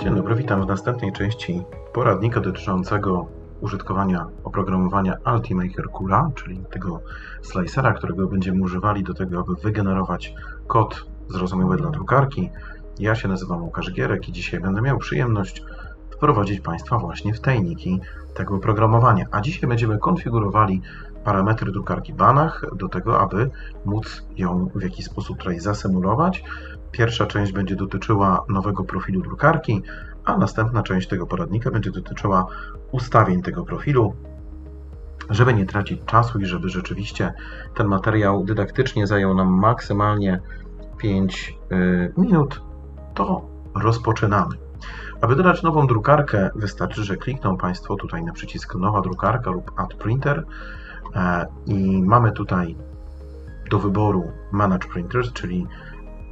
Dzień dobry, witam w następnej części poradnika dotyczącego użytkowania oprogramowania Ultimaker Cura, czyli tego slicera, którego będziemy używali do tego, aby wygenerować kod zrozumiały dla drukarki. Ja się nazywam Łukasz Gierek i dzisiaj będę miał przyjemność wprowadzić Państwa właśnie w tajniki tego oprogramowania. A dzisiaj będziemy konfigurowali parametry drukarki Banach do tego, aby móc ją w jakiś sposób tutaj zasymulować. Pierwsza część będzie dotyczyła nowego profilu drukarki, a następna część tego poradnika będzie dotyczyła ustawień tego profilu, żeby nie tracić czasu i żeby rzeczywiście ten materiał dydaktycznie zajął nam maksymalnie 5 y, minut, to rozpoczynamy. Aby dodać nową drukarkę, wystarczy, że klikną Państwo tutaj na przycisk Nowa drukarka lub Add Printer i mamy tutaj do wyboru Manage Printers, czyli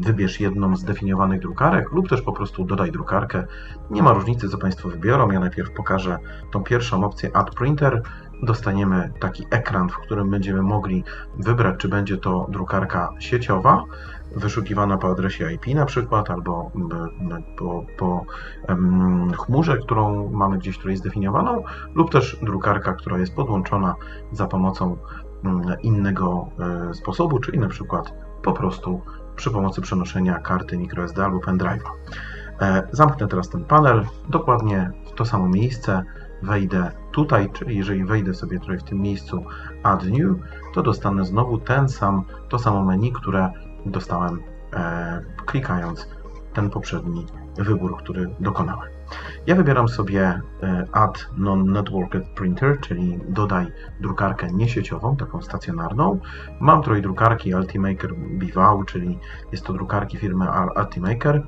wybierz jedną z definiowanych drukarek lub też po prostu dodaj drukarkę. Nie ma różnicy, co Państwo wybiorą. Ja najpierw pokażę tą pierwszą opcję Add Printer. Dostaniemy taki ekran, w którym będziemy mogli wybrać, czy będzie to drukarka sieciowa, wyszukiwana po adresie IP na przykład, albo po, po chmurze, którą mamy gdzieś tutaj zdefiniowaną, lub też drukarka, która jest podłączona za pomocą innego um, sposobu, czyli na przykład po prostu przy pomocy przenoszenia karty microSD albo pendrive'a. Zamknę teraz ten panel, dokładnie w to samo miejsce wejdę tutaj, czyli jeżeli wejdę sobie tutaj w tym miejscu Add New, to dostanę znowu ten sam, to samo menu, które dostałem e, klikając ten poprzedni wybór, który dokonałem. Ja wybieram sobie Add Non-Networked Printer, czyli dodaj drukarkę niesieciową, taką stacjonarną. Mam tutaj drukarki Ultimaker BVAU, czyli jest to drukarki firmy Ultimaker,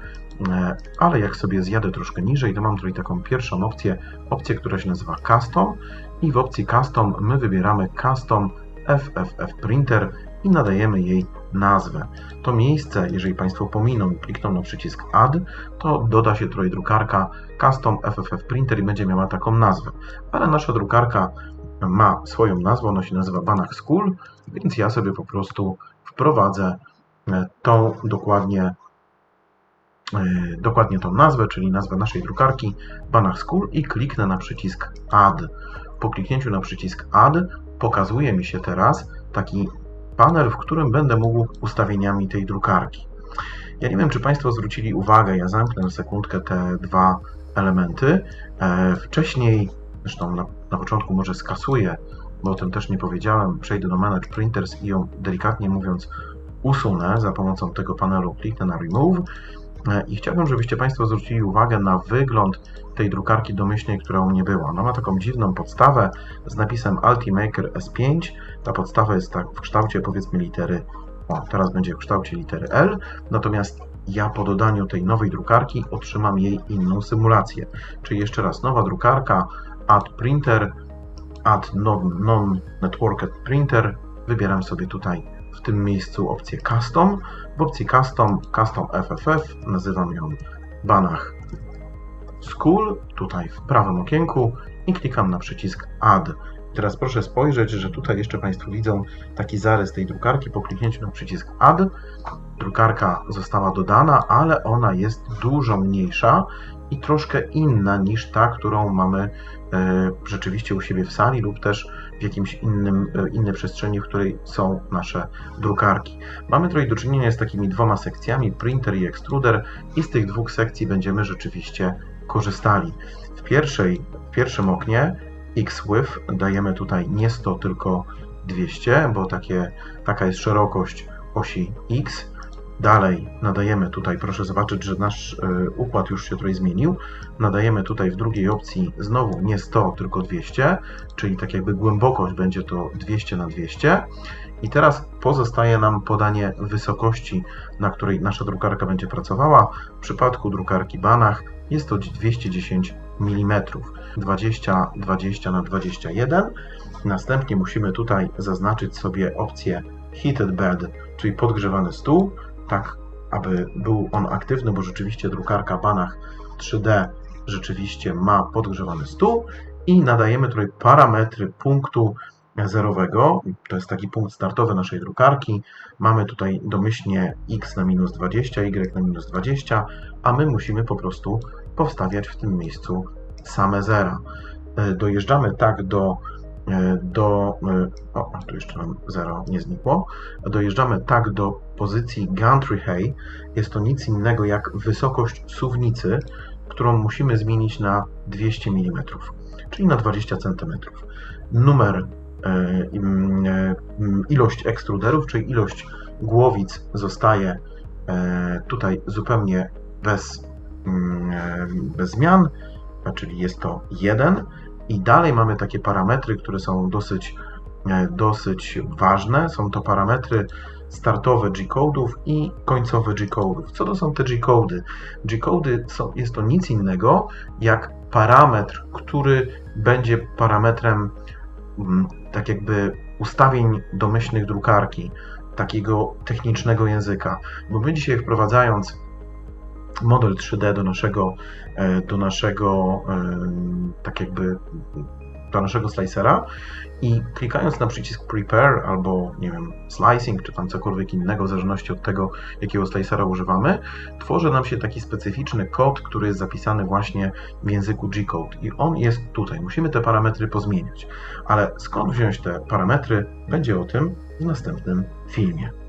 ale jak sobie zjadę troszkę niżej, to mam tutaj taką pierwszą opcję, opcję, która się nazywa Custom i w opcji Custom my wybieramy Custom FFF Printer i nadajemy jej nazwę. To miejsce, jeżeli Państwo pominą i klikną na przycisk Add, to doda się tutaj drukarka Custom FFF Printer i będzie miała taką nazwę. Ale nasza drukarka ma swoją nazwę, ona się nazywa Banach School, więc ja sobie po prostu wprowadzę tą dokładnie e, dokładnie tą nazwę, czyli nazwę naszej drukarki Banach School i kliknę na przycisk Add. Po kliknięciu na przycisk Add pokazuje mi się teraz taki panel, w którym będę mógł ustawieniami tej drukarki. Ja nie wiem, czy Państwo zwrócili uwagę, ja zamknę na sekundkę te dwa elementy. E, wcześniej, zresztą na, na początku może skasuję, bo o tym też nie powiedziałem, przejdę do Manage Printers i ją delikatnie mówiąc usunę za pomocą tego panelu, kliknę na Remove e, i chciałbym, żebyście Państwo zwrócili uwagę na wygląd tej drukarki domyślnej, która u mnie była. Ona ma taką dziwną podstawę z napisem Ultimaker S5. Ta podstawa jest tak w kształcie powiedzmy litery, o teraz będzie w kształcie litery L, natomiast ja po dodaniu tej nowej drukarki otrzymam jej inną symulację. Czyli jeszcze raz, nowa drukarka, add printer, add non-networked printer, wybieram sobie tutaj w tym miejscu opcję custom. W opcji custom, custom FFF, nazywam ją Banach School, tutaj w prawym okienku i klikam na przycisk Add. Teraz proszę spojrzeć, że tutaj jeszcze Państwo widzą taki zarys tej drukarki. Po kliknięciu na przycisk Add drukarka została dodana, ale ona jest dużo mniejsza i troszkę inna niż ta, którą mamy e, rzeczywiście u siebie w sali lub też w jakimś innym, e, innej przestrzeni, w której są nasze drukarki. Mamy tutaj do czynienia z takimi dwoma sekcjami, printer i extruder i z tych dwóch sekcji będziemy rzeczywiście korzystali. W, pierwszej, w pierwszym oknie XWidth dajemy tutaj nie 100, tylko 200, bo takie, taka jest szerokość osi X. Dalej nadajemy tutaj, proszę zobaczyć, że nasz y, układ już się tutaj zmienił. Nadajemy tutaj w drugiej opcji znowu nie 100, tylko 200, czyli tak jakby głębokość będzie to 200 na 200. I teraz pozostaje nam podanie wysokości, na której nasza drukarka będzie pracowała. W przypadku drukarki Banach jest to 210 mm, 20, 20 na 21. Następnie musimy tutaj zaznaczyć sobie opcję Heated Bed, czyli podgrzewany stół, tak aby był on aktywny, bo rzeczywiście drukarka Banach 3D rzeczywiście ma podgrzewany stół i nadajemy tutaj parametry punktu zerowego. To jest taki punkt startowy naszej drukarki. Mamy tutaj domyślnie x na minus 20, y na minus 20, a my musimy po prostu powstawiać w tym miejscu same zera. E, dojeżdżamy tak do, do e, o, tu jeszcze nam 0 nie znikło, dojeżdżamy tak do pozycji Gantry Hay. Jest to nic innego jak wysokość suwnicy, którą musimy zmienić na 200 mm, czyli na 20 cm. Numer, ilość ekstruderów, czyli ilość głowic zostaje tutaj zupełnie bez, bez zmian czyli jest to 1 i dalej mamy takie parametry, które są dosyć, e, dosyć ważne. Są to parametry startowe G-code'ów i końcowe G-code'ów. Co to są te G-cody? G-cody jest to nic innego jak parametr, który będzie parametrem mm, tak jakby ustawień domyślnych drukarki, takiego technicznego języka. Bo my dzisiaj wprowadzając model 3D do naszego, e, do naszego e, tak jakby do naszego slicera i klikając na przycisk Prepare albo, nie wiem, Slicing, czy tam cokolwiek innego, w zależności od tego, jakiego slicera używamy, tworzy nam się taki specyficzny kod, który jest zapisany właśnie w języku G-code i on jest tutaj. Musimy te parametry pozmieniać. Ale skąd wziąć te parametry, będzie o tym w następnym filmie.